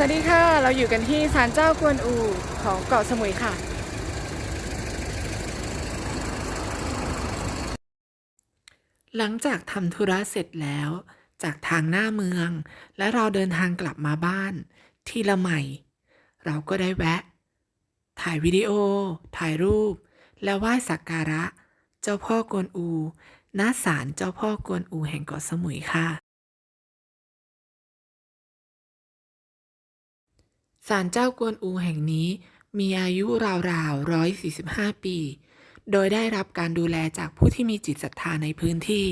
สวัสดีค่ะ เราอยู่กันที่ศาลเจ้ากวนอูของเกาะสมุยค่ะ หลังจากทำธุระเสร็จแล้ว จากทางหน้าเมือง และเราเดินทางกลับมาบ้าน ที่ละใหม่ เราก็ได้แวะ ถ่ายวิดีโอ ถ่ายรูป และไหว้สักการะ เจ้าพ่อกวนอูณศาลเจ้าพ่อกวนอูแห่งเกาะสมุยค่ะ ศาลเจ้ากวนอูแห่งนี้มีอายุราวๆ145 ปี โดยได้รับการดูแลจากผู้ที่มีจิตศรัทธาในพื้นที่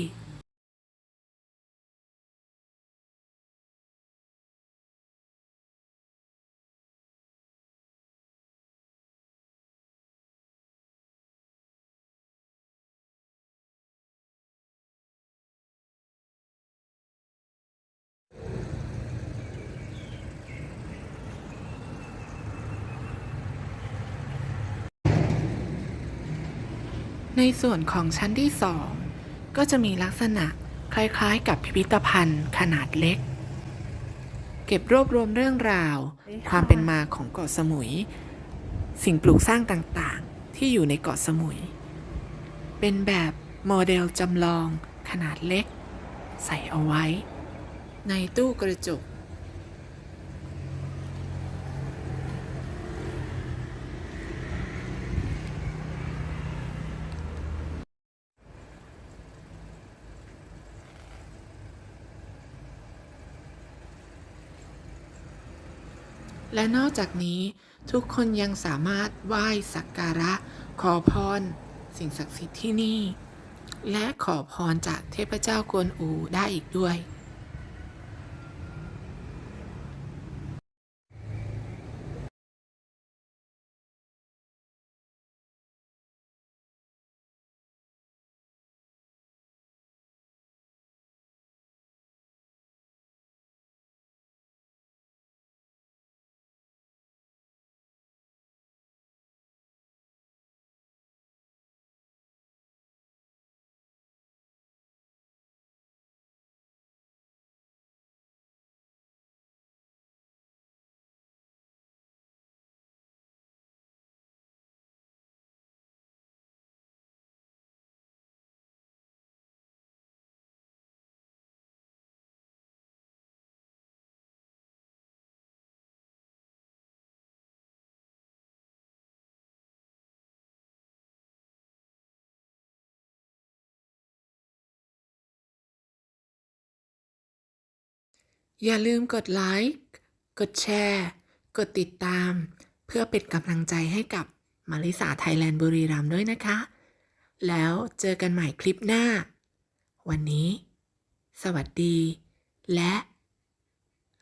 ในส่วนของชั้นที่สองก็จะมีลักษณะคล้ายๆ กับพิพิธภัณฑ์ขนาดเล็ก เก็บรวบรวมเรื่องราว ความเป็นมาของเกาะสมุย สิ่งปลูกสร้างต่างๆ ที่อยู่ในเกาะสมุย เป็นแบบโมเดลจำลองขนาดเล็ก ใส่เอาไว้ ในตู้กระจก และนอกจากนี้ทุกคนยังสามารถไหว้สักการะ ขอพร สิ่งศักดิ์สิทธิ์ที่นี่ และขอพรจากเทพเจ้ากวนอูได้อีกด้วย อย่าลืมกดไลค์ กดแชร์ กดติดตาม เพื่อเป็นกำลังใจให้กับมาริสาไทยแลนด์บุรีรัมด้วยนะคะ แล้วเจอกันใหม่คลิปหน้า วันนี้ สวัสดี และ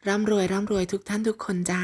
ร่ำรวยร่ำรวยทุกท่านทุกคนจ้า